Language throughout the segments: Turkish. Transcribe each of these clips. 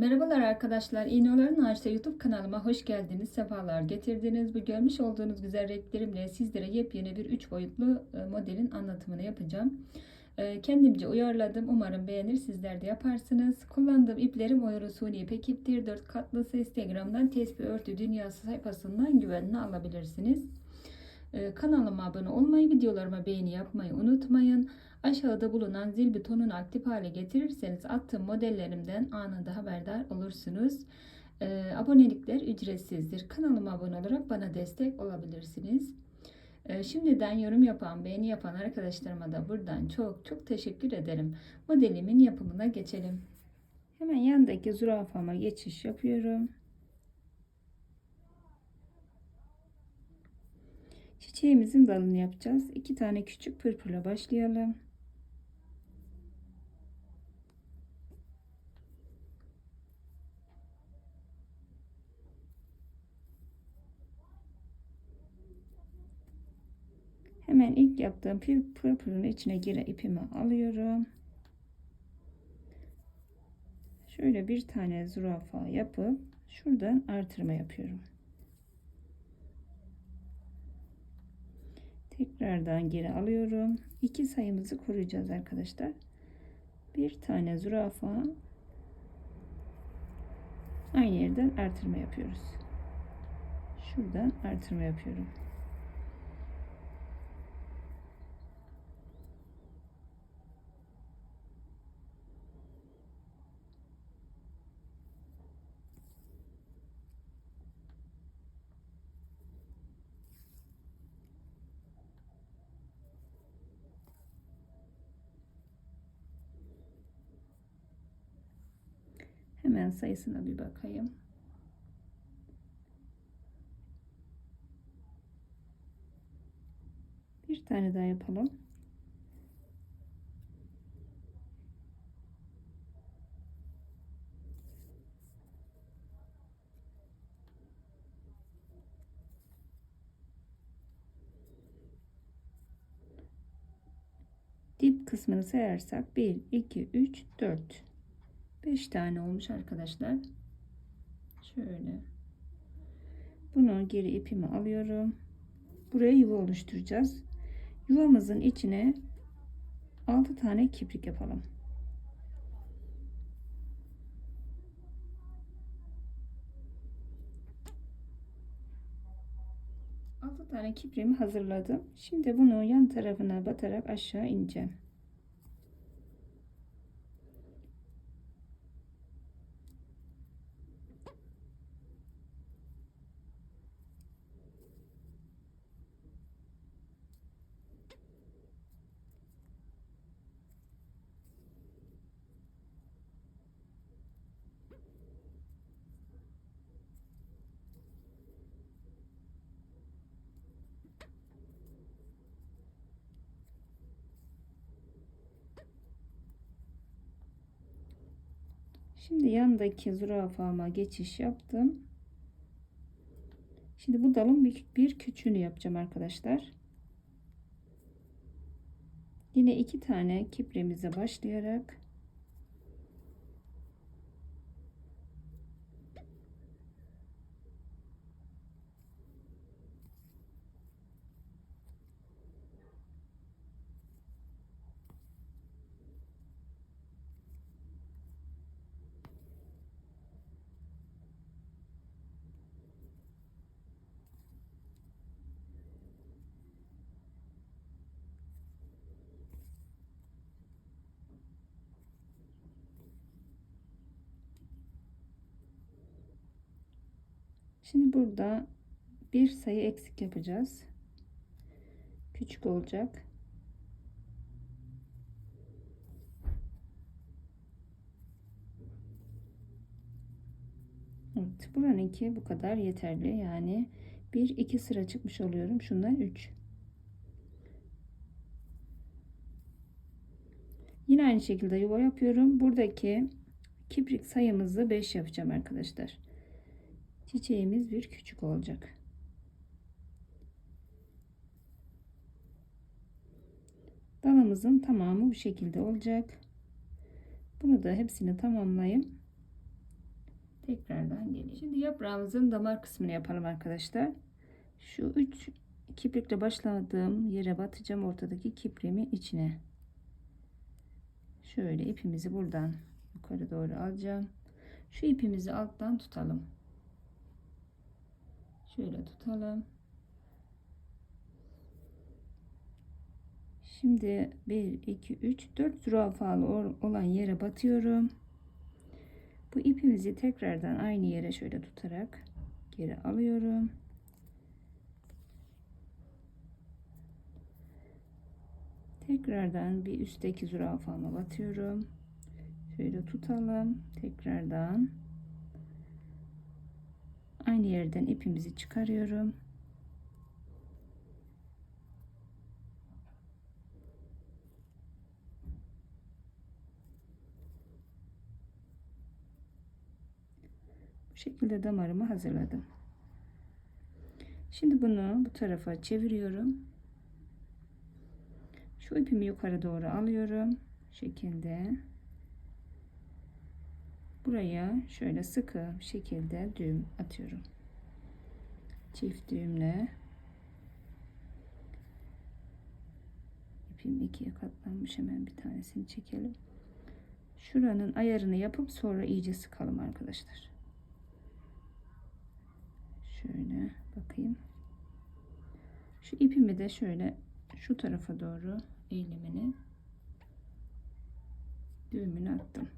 Merhabalar arkadaşlar. İğnelerin Ağaçta YouTube kanalıma hoş geldiniz. Sefalar getirdiniz. Bu görmüş olduğunuz güzel renklerimle sizlere yepyeni bir 3 boyutlu e, modelin anlatımını yapacağım. E, Kendimce uyarladım. Umarım beğenir sizler de yaparsınız. Kullandığım iplerim Oyru Suni İpek iptir. 4 katlısı Instagram'dan Tesbih Örtü Dünyası sayfasından güvenle alabilirsiniz. E, Kanalıma abone olmayı, videolarıma beğeni yapmayı unutmayın. Aşağıda bulunan zil butonunu aktif hale getirirseniz attığım modellerimden anında haberdar olursunuz. Ee, abonelikler ücretsizdir. Kanalıma abone olarak bana destek olabilirsiniz. Ee, şimdiden yorum yapan, beğeni yapan arkadaşlarıma da buradan çok çok teşekkür ederim. Modelimin yapımına geçelim. Hemen yandaki zürafama geçiş yapıyorum. Çiçeğimizin dalını yapacağız. İki tane küçük pırpırla başlayalım. Hemen ilk yaptığım pırpırın içine gire ipimi alıyorum. Şöyle bir tane zürafa yapıp şuradan artırma yapıyorum. Tekrardan geri alıyorum. İki sayımızı koruyacağız arkadaşlar. Bir tane zürafa aynı yerden artırma yapıyoruz. Şuradan artırma yapıyorum. Hemen sayısına bir bakayım. Bir tane daha yapalım. Dip kısmını sayarsak 1, 2, 3, 4. 5 tane olmuş arkadaşlar. Şöyle. Bunu geri ipimi alıyorum. Buraya yuva oluşturacağız. Yuvamızın içine 6 tane kiprik yapalım. Tane kipriğimi hazırladım. Şimdi bunu yan tarafına batarak aşağı ineceğim. Şimdi yandaki zürafama geçiş yaptım. Şimdi bu dalın bir, bir küçüğünü yapacağım arkadaşlar. Yine iki tane kipremize başlayarak Şimdi burada bir sayı eksik yapacağız. Küçük olacak. Evet, buranınki bu kadar yeterli. Yani bir iki sıra çıkmış oluyorum. Şundan 3. Yine aynı şekilde yuva yapıyorum. Buradaki kiprik sayımızı 5 yapacağım arkadaşlar çiçeğimiz bir küçük olacak. Dalımızın tamamı bu şekilde olacak. Bunu da hepsini tamamlayayım. tekrardan geleyim. Şimdi yaprağımızın damar kısmını yapalım arkadaşlar. Şu üç kiprikle başladığım yere batacağım ortadaki kipriğimin içine. Şöyle ipimizi buradan yukarı doğru alacağım. Şu ipimizi alttan tutalım. Şöyle tutalım. Şimdi 1 2 3 4 zürafalı olan yere batıyorum. Bu ipimizi tekrardan aynı yere şöyle tutarak geri alıyorum. Tekrardan bir üstteki zürafama batıyorum. Şöyle tutalım. Tekrardan aynı yerden ipimizi çıkarıyorum. Bu şekilde damarımı hazırladım. Şimdi bunu bu tarafa çeviriyorum. Şu ipimi yukarı doğru alıyorum. Bu şekilde. Buraya şöyle sıkı bir şekilde düğüm atıyorum. Çift düğümle. İpim ikiye katlanmış. Hemen bir tanesini çekelim. Şuranın ayarını yapıp sonra iyice sıkalım arkadaşlar. Şöyle bakayım. Şu ipimi de şöyle şu tarafa doğru eğilimini düğümünü attım.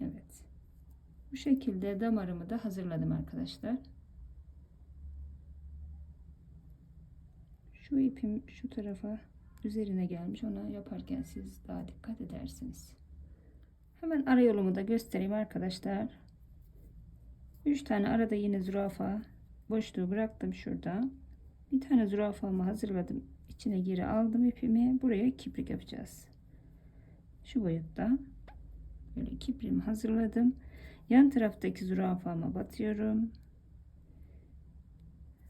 Evet. Bu şekilde damarımı da hazırladım arkadaşlar. Şu ipim şu tarafa üzerine gelmiş. Ona yaparken siz daha dikkat edersiniz. Hemen ara yolumu da göstereyim arkadaşlar. 3 tane arada yine zürafa boşluğu bıraktım şurada. Bir tane zürafamı hazırladım. İçine geri aldım ipimi. Buraya kiprik yapacağız. Şu boyutta. Böyle kiprimi hazırladım. Yan taraftaki zürafama batıyorum.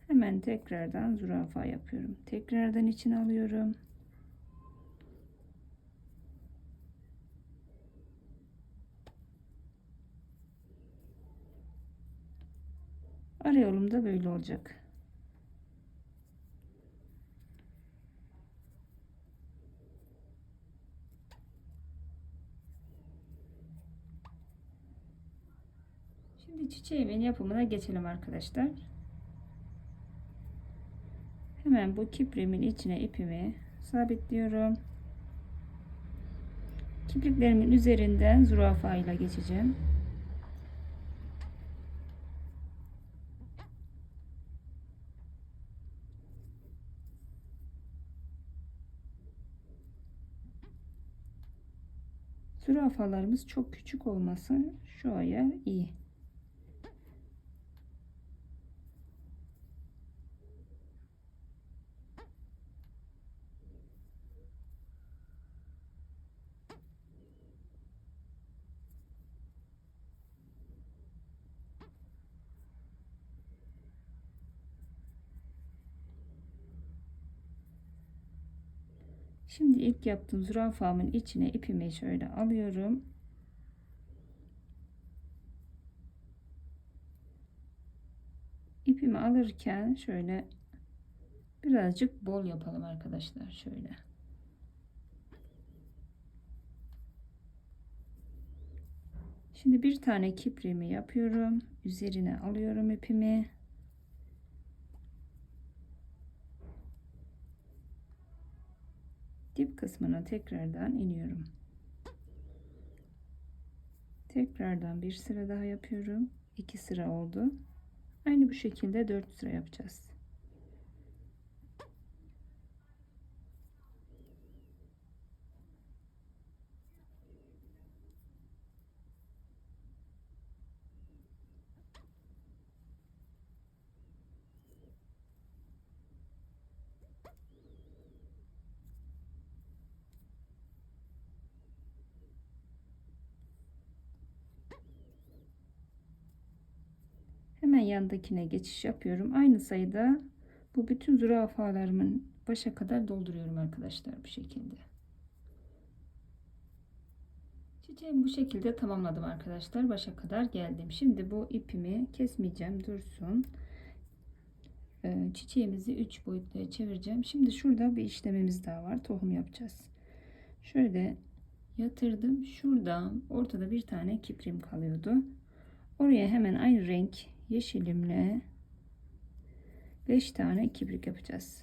Hemen tekrardan zürafa yapıyorum. Tekrardan içine alıyorum. Ara yolum böyle olacak. Şimdi çiçeğimin yapımına geçelim arkadaşlar. Hemen bu kiprimin içine ipimi sabitliyorum. Kipriklerimin üzerinden zürafa ile geçeceğim. Zürafalarımız çok küçük olması şu aya iyi. Şimdi ilk yaptığım zürafamın içine ipimi şöyle alıyorum. İpimi alırken şöyle birazcık bol yapalım arkadaşlar şöyle. Şimdi bir tane kiprimi yapıyorum. Üzerine alıyorum ipimi. dip kısmına tekrardan iniyorum. Tekrardan bir sıra daha yapıyorum. 2 sıra oldu. Aynı bu şekilde 4 sıra yapacağız. Hemen yandakine geçiş yapıyorum. Aynı sayıda bu bütün zürafalarımın başa kadar dolduruyorum arkadaşlar bu şekilde. Çiçeğimi bu şekilde tamamladım arkadaşlar. Başa kadar geldim. Şimdi bu ipimi kesmeyeceğim. Dursun. Ee, çiçeğimizi 3 boyutluya çevireceğim. Şimdi şurada bir işlemimiz daha var. Tohum yapacağız. Şöyle yatırdım. Şurada ortada bir tane kiprim kalıyordu. Oraya hemen aynı renk yeşilimle 5 tane kibrik yapacağız.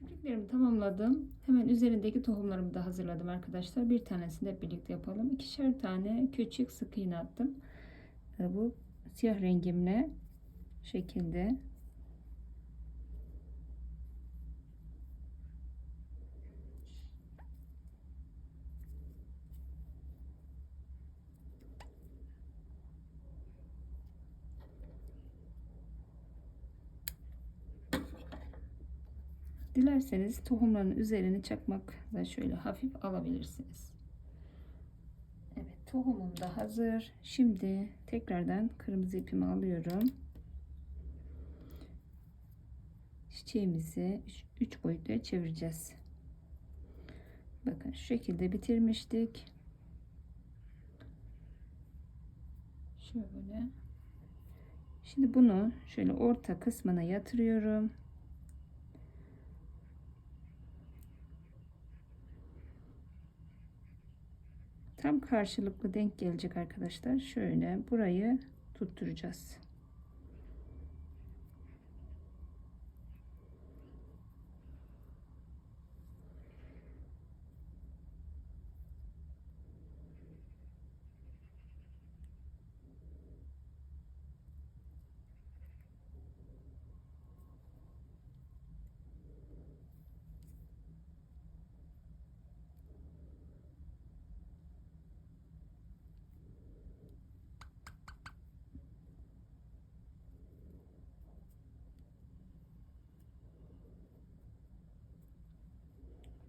Kibriklerimi tamamladım. Hemen üzerindeki tohumlarımı da hazırladım arkadaşlar. Bir tanesini hep birlikte yapalım. İkişer tane küçük sık iğne attım. Bu siyah rengimle şekilde Dilerseniz tohumların üzerini çakmakla şöyle hafif alabilirsiniz. Evet tohumum da hazır. Şimdi tekrardan kırmızı ipimi alıyorum. Çiçeğimizi 3 boyutluya çevireceğiz. Bakın şu şekilde bitirmiştik. Şöyle. Şimdi bunu şöyle orta kısmına yatırıyorum. tam karşılıklı denk gelecek arkadaşlar. Şöyle burayı tutturacağız.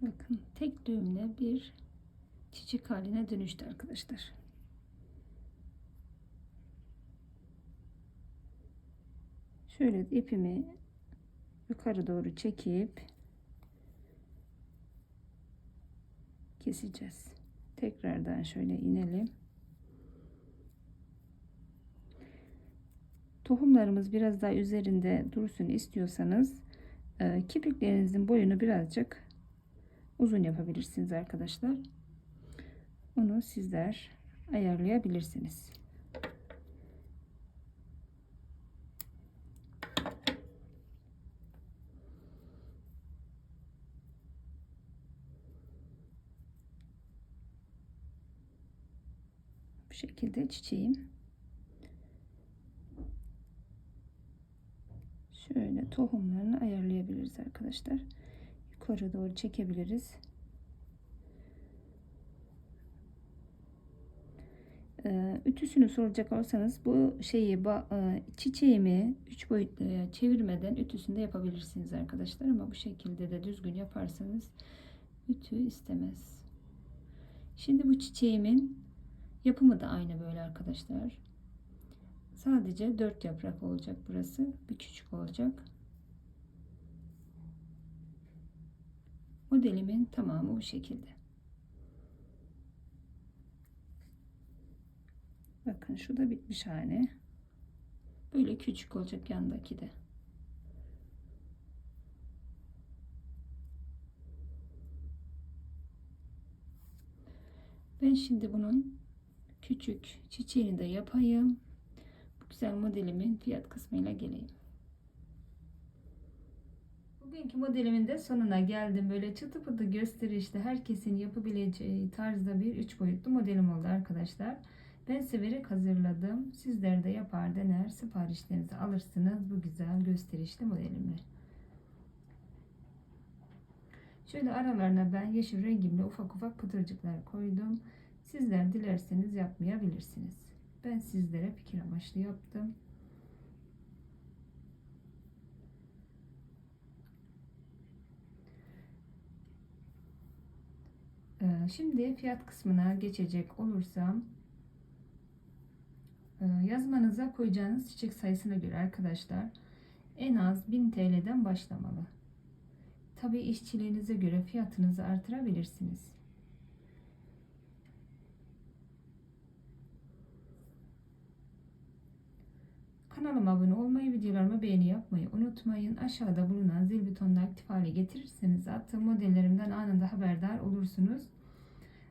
Bakın tek düğümle bir çiçek haline dönüştü arkadaşlar. Şöyle ipimi yukarı doğru çekip keseceğiz. Tekrardan şöyle inelim. Tohumlarımız biraz daha üzerinde dursun istiyorsanız e, boyunu birazcık uzun yapabilirsiniz arkadaşlar. Onu sizler ayarlayabilirsiniz. Bu şekilde çiçeğim. Şöyle tohumlarını ayarlayabiliriz arkadaşlar yukarı doğru çekebiliriz. Ee, ütüsünü soracak olsanız bu şeyi e, çiçeğimi 3 boyutlu çevirmeden ütüsünü de yapabilirsiniz arkadaşlar ama bu şekilde de düzgün yaparsanız ütü istemez. Şimdi bu çiçeğimin yapımı da aynı böyle arkadaşlar. Sadece 4 yaprak olacak burası. Bir küçük olacak. Modelimin tamamı bu şekilde. Bakın şu da bitmiş hali. Böyle küçük olacak yandaki de. Ben şimdi bunun küçük çiçeğini de yapayım. Bu güzel modelimin fiyat kısmıyla geleyim. Bugünkü modelimin de sonuna geldim. Böyle çıtı pıtı gösterişli herkesin yapabileceği tarzda bir üç boyutlu modelim oldu arkadaşlar. Ben severek hazırladım. Sizler de yapar dener siparişlerinizi alırsınız bu güzel gösterişli modelimle. Şöyle aralarına ben yeşil rengimle ufak ufak pıtırcıklar koydum. Sizler dilerseniz yapmayabilirsiniz. Ben sizlere fikir amaçlı yaptım. Şimdi fiyat kısmına geçecek olursam e, yazmanıza koyacağınız çiçek sayısına göre arkadaşlar en az 1000 TL'den başlamalı. Tabi işçiliğinize göre fiyatınızı artırabilirsiniz. Kanalıma abone olmayı, videolarıma beğeni yapmayı unutmayın. Aşağıda bulunan zil butonunu aktif hale getirirseniz attığım modellerimden anında haberdar olursunuz.